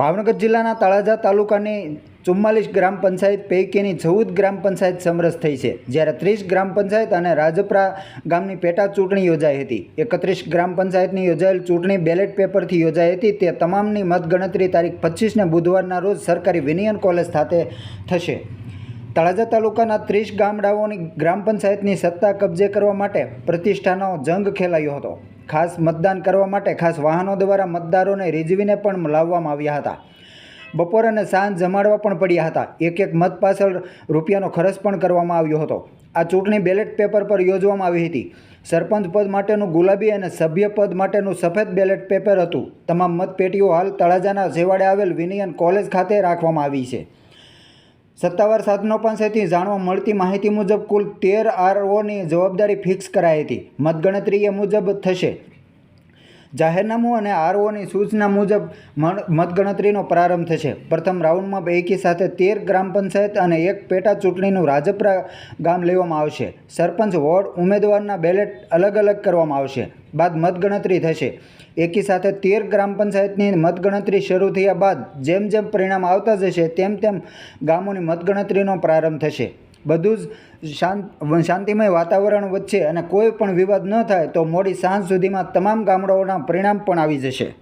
ભાવનગર જિલ્લાના તળાજા તાલુકાની ચુમ્માલીસ ગ્રામ પંચાયત પૈકીની ચૌદ ગ્રામ પંચાયત સમરસ થઈ છે. જ્યારે ત્રીસ ગ્રામ પંચાયત અને રાજપરા ગામની પેટા ચૂંટણી યોજાઈ હતી. એકત્રીસ ગ્રામ પંચાયતની યોજાયેલ ચૂંટણી બેલેટ પેપરથી યોજાઈ હતી. તે તમામની મતગણતરી તારીખ પચીસને બુધવારના રોજ સરકારી વિનિયન કોલેજ ખાતે થશે. તળાજા તાલુકાના ત્રીસ ગામડાઓની ગ્રામ પંચાયતની સત્તા કબજે કરવા માટે પ્રતિષ્ઠાનો જંગ ખેલાયો હતો. ખાસ મતદાન કરવા માટે ખાસ વાહનો દ્વારા મતદારોને રીઝવીને પણ લાવવામાં આવ્યા હતા. બપોર અને સાંજ જમાડવા પણ પડ્યા હતા. એક એક મત પાછળ રૂપિયાનો ખર્ચ પણ કરવામાં આવ્યો હતો. આ ચૂંટણી બેલેટ પેપર પર યોજવામાં આવી હતી. સરપંચ પદ માટેનું ગુલાબી અને સભ્ય પદ માટેનું સફેદ બેલેટ પેપર હતું. તમામ મતપેટીઓ હાલ તળાજાના છેવાડે આવેલ વિનિયન કોલેજ ખાતે રાખવામાં આવી છે. સત્તાવાર સાધનો પાસેથી જાણવા મળતી માહિતી મુજબ કુલ તેર આરઓની જવાબદારી ફિક્સ કરાઈ હતી. મતગણતરી એ મુજબ થશે. જાહેરનામું અને આરઓની સૂચના મુજબ મતગણતરીનો પ્રારંભ થશે. પ્રથમ રાઉન્ડમાં એકી સાથે તેર ગ્રામ પંચાયત અને એક પેટા ચૂંટણીનું રાજપરા ગામ લેવામાં આવશે. સરપંચ, વોર્ડ, ઉમેદવારના બેલેટ અલગ અલગ કરવામાં આવશે. બાદ મતગણતરી થશે. એકી સાથે તેર ગ્રામ પંચાયતની મતગણતરી શરૂ થયા બાદ જેમ જેમ પરિણામ આવતા જશે, તેમ તેમ ગામોની મતગણતરીનો પ્રારંભ થશે. બધું જ શાંત શાંતિમય વાતાવરણ વચ્ચે અને કોઈ પણ વિવાદ ન થાય તો મોડી સાંજ સુધીમાં તમામ ગામડાઓના પરિણામ પણ આવી જશે.